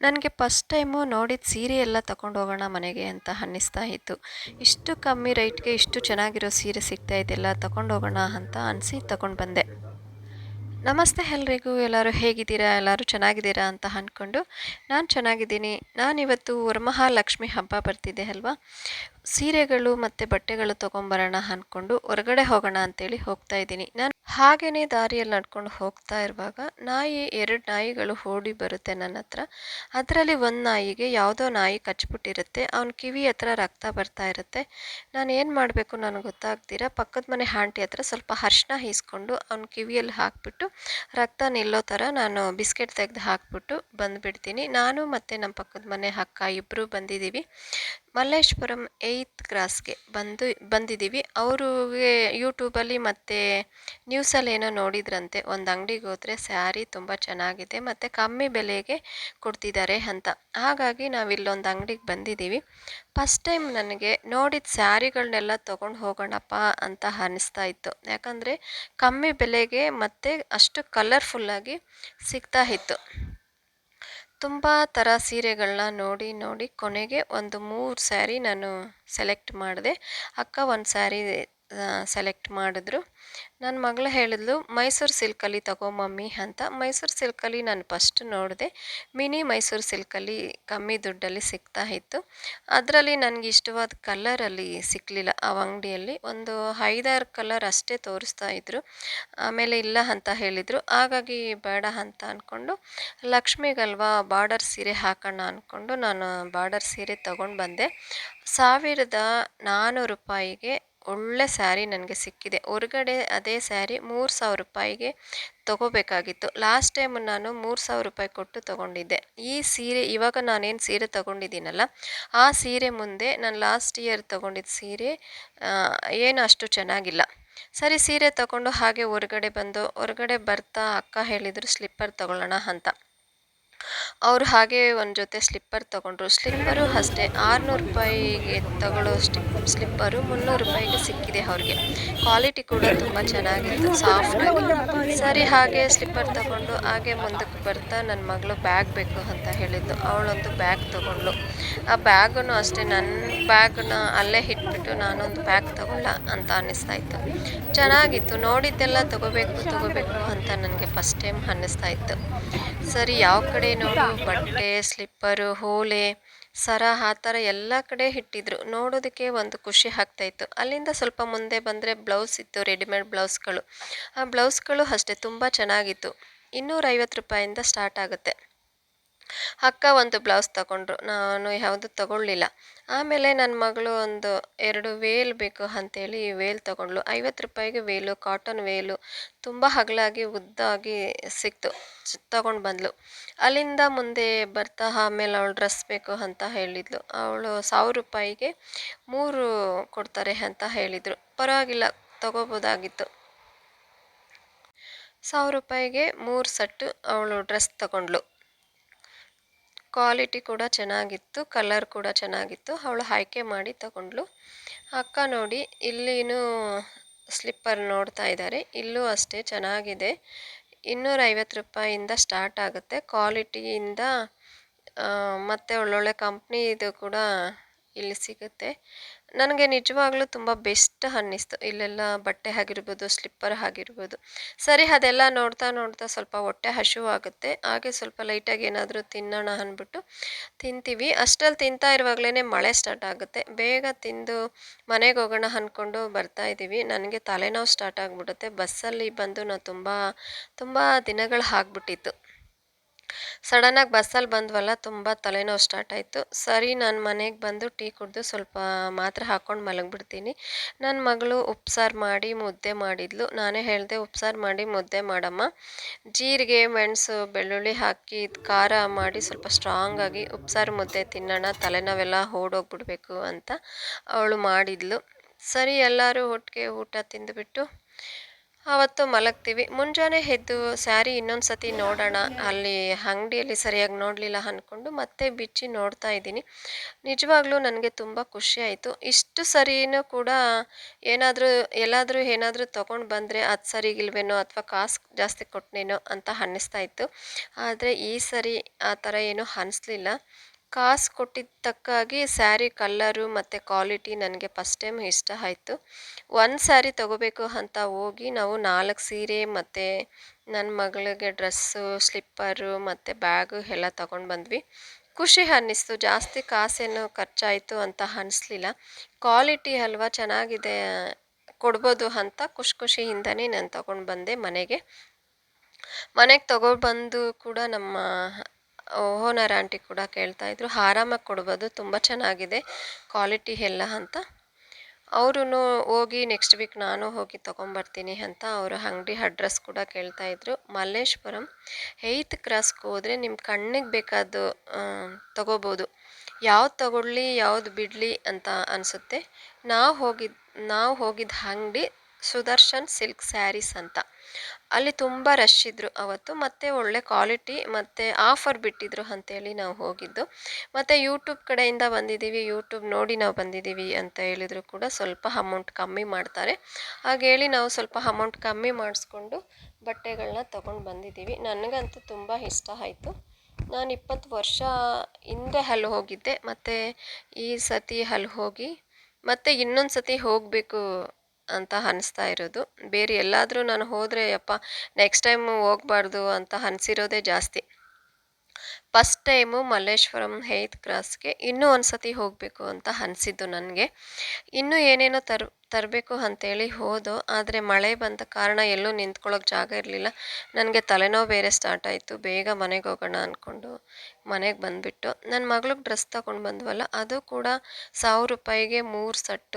ನನಗೆ first time ನೋಡಿದ ಸೀರೆ ಎಲ್ಲ ತಗೊಂಡು ಹೋಗೋಣ ಮನೆಗೆ ಅಂತ ಅನ್ನಿಸ್ತಾ ಇತ್ತು. ಇಷ್ಟು ಕಮ್ಮಿ ರೇಟ್ಗೆ ಇಷ್ಟು ಚೆನ್ನಾಗಿರೋ ಸೀರೆ ಸಿಗ್ತಾ ಇದೆಯಲ್ಲ, ತಗೊಂಡು ಹೋಗೋಣ ಅಂತ ಅನಿಸಿ ತಗೊಂಡು ಬಂದೆ. ನಮಸ್ತೆ ಎಲ್ರಿಗೂ, ಎಲ್ಲರೂ ಹೇಗಿದ್ದೀರಾ? ಎಲ್ಲರೂ ಚೆನ್ನಾಗಿದ್ದೀರಾ ಅಂತ ಅಂದ್ಕೊಂಡು ನಾನು ಚೆನ್ನಾಗಿದ್ದೀನಿ. ನಾನಿವತ್ತು ವರಮಹಾಲಕ್ಷ್ಮಿ ಹಬ್ಬ ಬರ್ತಿದೆ ಅಲ್ವಾ? ಸೀರೆಗಳು ಮತ್ತು ಬಟ್ಟೆಗಳು ತೊಗೊಂಬರೋಣ ಅಂದ್ಕೊಂಡು ಹೊರಗಡೆ ಹೋಗೋಣ ಅಂತೇಳಿ ಹೋಗ್ತಾ ಇದ್ದೀನಿ. ನಾನು ಹಾಗೆಯೇ ದಾರಿಯಲ್ಲಿ ನಡ್ಕೊಂಡು ಹೋಗ್ತಾ ಇರುವಾಗ ನಾಯಿ, ಎರಡು ನಾಯಿಗಳು ಓಡಿ ಬರುತ್ತೆ ನನ್ನ ಹತ್ರ. ಅದರಲ್ಲಿ ಒಂದು ನಾಯಿಗೆ ಯಾವುದೋ ನಾಯಿ ಕಚ್ಬಿಟ್ಟಿರುತ್ತೆ. ಅವ್ನ ಕಿವಿ ಹತ್ರ ರಕ್ತ ಬರ್ತಾ ಇರುತ್ತೆ. ನಾನು ಏನು ಮಾಡಬೇಕು ನನಗೆ ಗೊತ್ತಾಗ್ತೀರಾ ಪಕ್ಕದ ಮನೆ ಆಂಟಿ ಹತ್ರ ಸ್ವಲ್ಪ ಅರ್ಶಿನ ಈಸ್ಕೊಂಡು ಅವ್ನ ಕಿವಿಯಲ್ಲಿ ಹಾಕ್ಬಿಟ್ಟು ರಕ್ತ ನಿಲ್ಲೋ ಥರ ನಾನು ಬಿಸ್ಕೆಟ್ ತೆಗೆದು ಹಾಕ್ಬಿಟ್ಟು ಬಂದುಬಿಡ್ತೀನಿ. ನಾನು ಮತ್ತು ನಮ್ಮ ಪಕ್ಕದ ಮನೆ ಅಕ್ಕ ಇಬ್ಬರೂ ಬಂದಿದ್ದೀವಿ. ಮಲ್ಲೇಶ್ವರಂ ಏಯ್ತ್ ಕ್ರಾಸ್ಗೆ ಬಂದು, ಬಂದಿದ್ದೀವಿ. ಅವ್ರಿಗೆ ಯೂಟ್ಯೂಬಲ್ಲಿ ಮತ್ತು ನ್ಯೂಸಲ್ಲಿ ಏನೋ ನೋಡಿದ್ರಂತೆ. ಒಂದು ಅಂಗಡಿಗೆ ಹೋದರೆ ಸ್ಯಾರಿ ತುಂಬ ಚೆನ್ನಾಗಿದೆ, ಮತ್ತು ಕಮ್ಮಿ ಬೆಲೆಗೆ ಕೊಡ್ತಿದ್ದಾರೆ ಅಂತ. ಹಾಗಾಗಿ ನಾವು ಇಲ್ಲೊಂದು ಅಂಗಡಿಗೆ ಬಂದಿದ್ದೀವಿ. ಫಸ್ಟ್ ಟೈಮ್ ನನಗೆ ನೋಡಿದ ಸ್ಯಾರಿಗಳನ್ನೆಲ್ಲ ತೊಗೊಂಡು ಹೋಗೋಣಪ್ಪ ಅಂತ ಅನ್ನಿಸ್ತಾ ಇತ್ತು. ಯಾಕಂದರೆ ಕಮ್ಮಿ ಬೆಲೆಗೆ ಮತ್ತು ಅಷ್ಟು ಕಲರ್ಫುಲ್ಲಾಗಿ ಸಿಗ್ತಾ ಇತ್ತು. ತುಂಬ ಥರ ಸೀರೆಗಳನ್ನ ನೋಡಿ ನೋಡಿ ಕೊನೆಗೆ ಒಂದು ಮೂರು ಸ್ಯಾರಿ ನಾನು ಸೆಲೆಕ್ಟ್ ಮಾಡಿದೆ. ಅಕ್ಕ ಒಂದು ಸ್ಯಾರಿ ಸೆಲೆಕ್ಟ್ ಮಾಡಿದ್ರು. ನನ್ನ ಮಗಳು ಹೇಳಿದ್ಲು, ಮೈಸೂರು ಸಿಲ್ಕಲ್ಲಿ ತಗೋ ಮಮ್ಮಿ ಅಂತ. ಮೈಸೂರು ಸಿಲ್ಕಲ್ಲಿ ನಾನು ಫಸ್ಟ್ ನೋಡಿದೆ. ಮಿನಿ ಮೈಸೂರು ಸಿಲ್ಕಲ್ಲಿ ಕಮ್ಮಿ ದುಡ್ಡಲ್ಲಿ ಸಿಗ್ತಾ ಇತ್ತು. ಅದರಲ್ಲಿ ನನಗೆ ಇಷ್ಟವಾದ ಕಲರಲ್ಲಿ ಸಿಕ್ಕಲಿಲ್ಲ ಆ ಅಂಗಡಿಯಲ್ಲಿ ಒಂದು ಐದಾರು ಕಲರ್ ಅಷ್ಟೇ ತೋರಿಸ್ತಾ ಇದ್ರು. ಆಮೇಲೆ ಇಲ್ಲ ಅಂತ ಹೇಳಿದರು. ಹಾಗಾಗಿ ಬೇಡ ಅಂತ ಅಂದ್ಕೊಂಡು ಲಕ್ಷ್ಮಿಗಲ್ವಾ ಬಾರ್ಡರ್ ಸೀರೆ ಹಾಕೋಣ ಅಂದ್ಕೊಂಡು ನಾನು ಬಾರ್ಡರ್ ಸೀರೆ ತೊಗೊಂಡು ಬಂದೆ. ಸಾವಿರದ ನಾನ್ನೂರು ರೂಪಾಯಿಗೆ ಒಳ್ಳೆ ಸ್ಯಾರಿ ನನಗೆ ಸಿಕ್ಕಿದೆ. ಹೊರಗಡೆ ಅದೇ ಸ್ಯಾರಿ ಮೂರು ಸಾವಿರ ರೂಪಾಯಿಗೆ ತಗೋಬೇಕಾಗಿತ್ತು. ಲಾಸ್ಟ್ ಟೈಮ್ ನಾನು ಮೂರು ಸಾವಿರ ರೂಪಾಯಿ ಕೊಟ್ಟು ತೊಗೊಂಡಿದ್ದೆ. ಈ ಸೀರೆ ಇವಾಗ ನಾನೇನು ಸೀರೆ ತೊಗೊಂಡಿದ್ದೀನಲ್ಲ, ಆ ಸೀರೆ ಮುಂದೆ ನಾನು ಲಾಸ್ಟ್ ಇಯರ್ ತೊಗೊಂಡಿದ್ದ ಸೀರೆ ಏನು ಅಷ್ಟು ಚೆನ್ನಾಗಿಲ್ಲ. ಸರಿ, ಸೀರೆ ತಗೊಂಡು ಹಾಗೆ ಹೊರಗಡೆ ಬಂದು, ಹೊರಗಡೆ ಬರ್ತಾ ಅಕ್ಕ ಹೇಳಿದರು, ಸ್ಲಿಪ್ಪರ್ ತಗೊಳ್ಳೋಣ ಅಂತ. ಅವರು ಹಾಗೆ ಒಂದು ಜೊತೆ ಸ್ಲಿಪ್ಪರ್ ತೊಗೊಂಡ್ರು. ಸ್ಲಿಪ್ಪರು ಅಷ್ಟೇ, ಆರುನೂರು ರೂಪಾಯಿಗೆ ತಗೊಳ್ಳೋ ಸ್ಲಿಪ್ ಸ್ಲಿಪ್ಪರು ಮುನ್ನೂರು ರೂಪಾಯಿಗೆ ಸಿಕ್ಕಿದೆ ಅವ್ರಿಗೆ. ಕ್ವಾಲಿಟಿ ಕೂಡ ತುಂಬ ಚೆನ್ನಾಗಿತ್ತು ಸಾಫ್ಟಾಗಿ ಸರಿ, ಹಾಗೆ ಸ್ಲಿಪ್ಪರ್ ತಗೊಂಡು ಹಾಗೆ ಮುಂದಕ್ಕೆ ಬರ್ತಾ ನನ್ನ ಮಗಳು ಬ್ಯಾಗ್ ಬೇಕು ಅಂತ ಹೇಳಿದ್ದು. ಅವಳೊಂದು ಬ್ಯಾಗ್ ತೊಗೊಂಡ್ಳು. ಆ ಬ್ಯಾಗನ್ನು ಅಷ್ಟೇ ನನ್ನ ಬ್ಯಾಗ್ನ ಅಲ್ಲೇ ಇಟ್ಬಿಟ್ಟು ನಾನೊಂದು ಬ್ಯಾಗ್ ತಗೊಳ್ಳ ಅಂತ ಅನ್ನಿಸ್ತಾ ಇತ್ತು. ಚೆನ್ನಾಗಿತ್ತು, ನೋಡಿದ್ದೆಲ್ಲ ತಗೋಬೇಕು ತಗೋಬೇಕು ಅಂತ ನನಗೆ ಫಸ್ಟ್ ಟೈಮ್ ಅನ್ನಿಸ್ತಾ ಇತ್ತು. ಸರಿ, ಯಾವ ಕಡೆ ನೋಡು? ಬಟ್ಟೆ, ಸ್ಲಿಪ್ಪರು ಓಲೆ ಸರ, ಆ ಥರ ಎಲ್ಲ ಕಡೆ ಇಟ್ಟಿದ್ರು. ನೋಡೋದಕ್ಕೆ ಒಂದು ಖುಷಿ ಆಗ್ತಾಯಿತ್ತು ಅಲ್ಲಿಂದ ಸ್ವಲ್ಪ ಮುಂದೆ ಬಂದರೆ ಬ್ಲೌಸ್ ಇತ್ತು, ರೆಡಿಮೇಡ್ ಬ್ಲೌಸ್ಗಳು. ಆ ಬ್ಲೌಸ್ಗಳು ಅಷ್ಟೇ, ತುಂಬ ಚೆನ್ನಾಗಿತ್ತು. ಇನ್ನೂರೈವತ್ತು ರೂಪಾಯಿಂದ ಸ್ಟಾರ್ಟ್ ಆಗುತ್ತೆ. ಅಕ್ಕ ಒಂದು ಬ್ಲೌಸ್ ತಗೊಂಡ್ರು. ನಾನು ಯಾವುದು ತಗೊಳ್ಳಿಲ್ಲ. ಆಮೇಲೆ ನನ್ನ ಮಗಳು ಒಂದು ಎರಡು ವೇಲ್ ಬೇಕು ಅಂತೇಳಿ ವೇಲ್ ತಗೊಂಡ್ಳು. ಐವತ್ತು ರೂಪಾಯಿಗೆ ವೇಲು ಕಾಟನ್ ವೇಲು ತುಂಬ ಹಗಲಾಗಿ, ಉದ್ದಾಗಿ ಸಿಕ್ತು. ತಗೊಂಡು ಬಂದಳು. ಅಲ್ಲಿಂದ ಮುಂದೆ ಬರ್ತಾ ಆಮೇಲೆ ಅವಳು ಡ್ರೆಸ್ ಬೇಕು ಅಂತ ಹೇಳಿದ್ಲು ಅವಳು ಸಾವಿರ ರೂಪಾಯಿಗೆ ಮೂರು ಕೊಡ್ತಾರೆ ಅಂತ ಹೇಳಿದರು. ಪರವಾಗಿಲ್ಲ ತಗೋಬೋದಾಗಿತ್ತು ಸಾವಿರ ರೂಪಾಯಿಗೆ ಮೂರು ಸೆಟ್ಟು ಅವಳು ಡ್ರೆಸ್ ತಗೊಂಡ್ಳು. ಕ್ವಾಲಿಟಿ ಕೂಡ ಚೆನ್ನಾಗಿತ್ತು ಕಲರ್ ಕೂಡ ಚೆನ್ನಾಗಿತ್ತು. ಅವಳು ಆಯ್ಕೆ ಮಾಡಿ ತಗೊಂಡ್ಳು. ಅಕ್ಕ ನೋಡಿ ಇಲ್ಲಿನೂ ಸ್ಲಿಪ್ಪರ್ ನೋಡ್ತಾ ಇದ್ದಾರೆ. ಇಲ್ಲೂ ಅಷ್ಟೇ ಚೆನ್ನಾಗಿದೆ. ಇನ್ನೂರೈವತ್ತು ರೂಪಾಯಿಂದ ಸ್ಟಾರ್ಟ್ ಆಗುತ್ತೆ. ಕ್ವಾಲಿಟಿಯಿಂದ ಮತ್ತು ಒಳ್ಳೊಳ್ಳೆ ಕಂಪ್ನಿದು ಕೂಡ ಇಲ್ಲಿ ಸಿಗುತ್ತೆ. ನನಗೆ ನಿಜವಾಗ್ಲೂ ತುಂಬ ಬೆಸ್ಟ್ ಅನ್ನಿಸ್ತು. ಇಲ್ಲೆಲ್ಲ ಬಟ್ಟೆ ಆಗಿರ್ಬೋದು ಸ್ಲಿಪ್ಪರ್ ಆಗಿರ್ಬೋದು ಸರಿ, ಅದೆಲ್ಲ ನೋಡ್ತಾ ನೋಡ್ತಾ ಸ್ವಲ್ಪ ಹೊಟ್ಟೆ ಹಸಿವಾಗುತ್ತೆ ಹಾಗೆ ಸ್ವಲ್ಪ ಲೈಟಾಗಿ ಏನಾದರೂ ತಿನ್ನೋಣ ಅಂದ್ಬಿಟ್ಟು ತಿಂತೀವಿ. ಅಷ್ಟರಲ್ಲಿ ತಿಂತಾ ಇರುವಾಗಲೇ ಮಳೆ ಸ್ಟಾರ್ಟ್ ಆಗುತ್ತೆ. ಬೇಗ ತಿಂದು ಮನೆಗೆ ಹೋಗೋಣ ಅಂದ್ಕೊಂಡು ಬರ್ತಾ ಇದ್ದೀವಿ. ನನಗೆ ತಲೆನೋವು ಸ್ಟಾರ್ಟ್ ಆಗಿಬಿಡುತ್ತೆ. ಬಸ್ಸಲ್ಲಿ ಬಂದು ನಾನು ತುಂಬ ತುಂಬ ದಿನಗಳು ಆಗ್ಬಿಟ್ಟಿತ್ತು. ಸಡನ್ನಾಗಿ ಬಸ್ಸಲ್ಲಿ ಬಂದ್ವಲ್ಲ, ತುಂಬ ತಲೆನೋವು ಸ್ಟಾರ್ಟ್ ಆಯಿತು. ಸರಿ, ನಾನು ಮನೆಗೆ ಬಂದು ಟೀ ಕುಡಿದು ಸ್ವಲ್ಪ ಮಾತ್ರೆ ಹಾಕ್ಕೊಂಡು ಮಲಗಿಬಿಡ್ತೀನಿ. ನನ್ನ ಮಗಳು ಉಪ್ಸಾರು ಮಾಡಿ ಮುದ್ದೆ ಮಾಡಿದ್ಲು. ನಾನೇ ಹೇಳಿದೆ, ಉಪ್ಸಾರು ಮಾಡಿ ಮುದ್ದೆ ಮಾಡಮ್ಮ. ಜೀರಿಗೆ, ಮೆಣಸು, ಬೆಳ್ಳುಳ್ಳಿ ಹಾಕಿ ಖಾರ ಮಾಡಿ ಸ್ವಲ್ಪ ಸ್ಟ್ರಾಂಗಾಗಿ ಉಪ್ಸಾರು ಮುದ್ದೆ ತಿನ್ನೋಣ, ತಲೆನೋವೆಲ್ಲ ಓಡೋಗ್ಬಿಡ್ಬೇಕು ಅಂತ ಅವಳು ಮಾಡಿದ್ಲು. ಸರಿ, ಎಲ್ಲರೂ ಒಟ್ಟಿಗೆ ಊಟ ತಿಂದುಬಿಟ್ಟು ಆವತ್ತು ಮಲಗ್ತೀವಿ. ಮುಂಜಾನೆ ಎದ್ದು ಸ್ಯಾರಿ ಇನ್ನೊಂದು ಸತಿ ನೋಡೋಣ. ಅಲ್ಲಿ ಅಂಗಡಿಯಲ್ಲಿ ಸರಿಯಾಗಿ ನೋಡಲಿಲ್ಲ ಅಂದ್ಕೊಂಡು ಮತ್ತೆ ಬಿಚ್ಚಿ ನೋಡ್ತಾ ಇದ್ದೀನಿ. ನಿಜವಾಗ್ಲೂ ನನಗೆ ತುಂಬ ಖುಷಿ ಆಯಿತು. ಇಷ್ಟು ಸರಿನೂ ಕೂಡ ಏನಾದರೂ, ಎಲ್ಲಾದರೂ ಏನಾದರೂ ತೊಗೊಂಡು ಬಂದರೆ ಅದು ಸರಿಗಿಲ್ವೇನೋ ಅಥವಾ ಕಾಸು ಜಾಸ್ತಿ ಕೊಟ್ಟನೇನೋ ಅಂತ ಅನ್ನಿಸ್ತಾ ಇತ್ತು. ಆದರೆ ಈ ಸರಿ ಆ ಥರ ಏನೂ ಅನ್ನಿಸ್ಲಿಲ್ಲ ಕಾಸು ಕೊಟ್ಟಿದ್ದ ತಕ್ಕಾಗಿ ಸ್ಯಾರಿ ಕಲ್ಲರು ಮತ್ತು ಕ್ವಾಲಿಟಿ ನನಗೆ ಫಸ್ಟ್ ಟೈಮ್ ಇಷ್ಟ ಆಯಿತು. ಒಂದು ಸ್ಯಾರಿ ತೊಗೋಬೇಕು ಅಂತ ಹೋಗಿ ನಾವು ನಾಲ್ಕು ಸೀರೆ ಮತ್ತು ನನ್ನ ಮಗಳಿಗೆ ಡ್ರೆಸ್ಸು, ಸ್ಲಿಪ್ಪರು ಮತ್ತು ಬ್ಯಾಗು ಎಲ್ಲ ತಗೊಂಡು ಬಂದ್ವಿ. ಖುಷಿ ಅನ್ನಿಸ್ತು. ಜಾಸ್ತಿ ಕಾಸೇನು ಖರ್ಚಾಯಿತು ಅಂತ ಅನ್ನಿಸ್ಲಿಲ್ಲ. ಕ್ವಾಲಿಟಿ ಅಲ್ವಾ ಚೆನ್ನಾಗಿದೆ ಕೊಡ್ಬೋದು ಅಂತ ಖುಷಿ ಖುಷಿಯಿಂದನೇ ನಾನು ತಗೊಂಡು ಬಂದೆ ಮನೆಗೆ. ಮನೆಗೆ ತಗೊಬಂದು ಕೂಡ ನಮ್ಮ ಓನರ್ ಆಂಟಿ ಕೂಡ ಕೇಳ್ತಾ ಇದ್ರು. ಆರಾಮಾಗಿ ಕೊಡ್ಬೋದು, ತುಂಬ ಚೆನ್ನಾಗಿದೆ, ಕ್ವಾಲಿಟಿ ಎಲ್ಲ ಅಂತ. ಅವರು ಹೋಗಿ ನೆಕ್ಸ್ಟ್ ವೀಕ್ ನಾನು ಹೋಗಿ ತೊಗೊಂಬರ್ತೀನಿ ಅಂತ ಅವರು ಅಂಗಡಿ ಅಡ್ರೆಸ್ ಕೂಡ ಕೇಳ್ತಾ ಇದ್ರು. ಮಲ್ಲೇಶ್ವರಂ ಏಯ್ತ್ ಕ್ರಾಸ್ಗೆ ಹೋದರೆ ನಿಮ್ಮ ಕಣ್ಣಿಗೆ ಬೇಕಾದ್ದು ತೊಗೋಬೋದು. ಯಾವ್ದು ತಗೊಳ್ಳಿ, ಯಾವ್ದು ಬಿಡಲಿ ಅಂತ ಅನಿಸುತ್ತೆ. ನಾವು ಹೋಗಿದ್ದು ನಾವು ಹೋಗಿದ್ದ ಅಂಗಡಿ ಸುದರ್ಶನ್ ಸಿಲ್ಕ್ ಸ್ಯಾರೀಸ್ ಅಂತ. ಅಲ್ಲಿ ತುಂಬ ರಶ್ ಇದ್ದರು ಅವತ್ತು, ಮತ್ತು ಒಳ್ಳೆ ಕ್ವಾಲಿಟಿ ಮತ್ತು ಆಫರ್ ಬಿಟ್ಟಿದ್ರು ಅಂತೇಳಿ ನಾವು ಹೋಗಿದ್ದು. ಮತ್ತು ಯೂಟ್ಯೂಬ್ ಕಡೆಯಿಂದ ಬಂದಿದ್ದೀವಿ ಯೂಟ್ಯೂಬ್ ನೋಡಿ ನಾವು ಬಂದಿದ್ದೀವಿ ಅಂತ ಹೇಳಿದ್ರು ಕೂಡ ಸ್ವಲ್ಪ ಅಮೌಂಟ್ ಕಮ್ಮಿ ಮಾಡ್ತಾರೆ. ಹಾಗೇಳಿ ನಾವು ಸ್ವಲ್ಪ ಅಮೌಂಟ್ ಕಮ್ಮಿ ಮಾಡಿಸ್ಕೊಂಡು ಬಟ್ಟೆಗಳನ್ನ ತೊಗೊಂಡು ಬಂದಿದ್ದೀವಿ. ನನಗಂತೂ ತುಂಬ ಇಷ್ಟ ಆಯಿತು. ನಾನು ಇಪ್ಪತ್ತು ವರ್ಷ ಹಿಂದೆ ಅಲ್ಲಿ ಹೋಗಿದ್ದೆ. ಮತ್ತು ಈ ಸತಿ ಅಲ್ಲಿ ಹೋಗಿ, ಮತ್ತು ಇನ್ನೊಂದು ಸತಿ ಹೋಗಬೇಕು ಅಂತ ಅನಿಸ್ತಾ ಇರೋದು. ಬೇರೆ ಎಲ್ಲಾದರೂ ನಾನು ಹೋದರೆ ಅಪ್ಪ ನೆಕ್ಸ್ಟ್ ಟೈಮು ಹೋಗ್ಬಾರ್ದು ಅಂತ ಅನಿಸಿರೋದೇ ಜಾಸ್ತಿ. ಫಸ್ಟ್ ಟೈಮು ಮಲ್ಲೇಶ್ವರಂ ಏಯ್ತ್ ಕ್ರಾಸ್ಗೆ ಇನ್ನೂ ಒಂದು ಸತಿ ಹೋಗಬೇಕು ಅಂತ ಅನಿಸಿದ್ದು ನನಗೆ. ಇನ್ನೂ ಏನೇನೋ ತರ್, ತರಬೇಕು ಅಂತೇಳಿ ಹೋದೋ, ಆದರೆ ಮಳೆ ಬಂದ ಕಾರಣ ಎಲ್ಲೂ ನಿಂತ್ಕೊಳ್ಳೋಕೆ ಜಾಗ ಇರಲಿಲ್ಲ. ನನಗೆ ತಲೆನೋವು ಬೇರೆ ಸ್ಟಾರ್ಟ್ ಆಯಿತು. ಬೇಗ ಮನೆಗೆ ಹೋಗೋಣ ಅಂದ್ಕೊಂಡು ಮನೆಗೆ ಬಂದುಬಿಟ್ಟು. ನನ್ನ ಮಗಳಿಗೆ ಡ್ರೆಸ್ ತಗೊಂಡು ಬಂದ್ವಲ್ಲ, ಅದು ಕೂಡ ಸಾವಿರ ರೂಪಾಯಿಗೆ ಮೂರು ಸೆಟ್ಟು.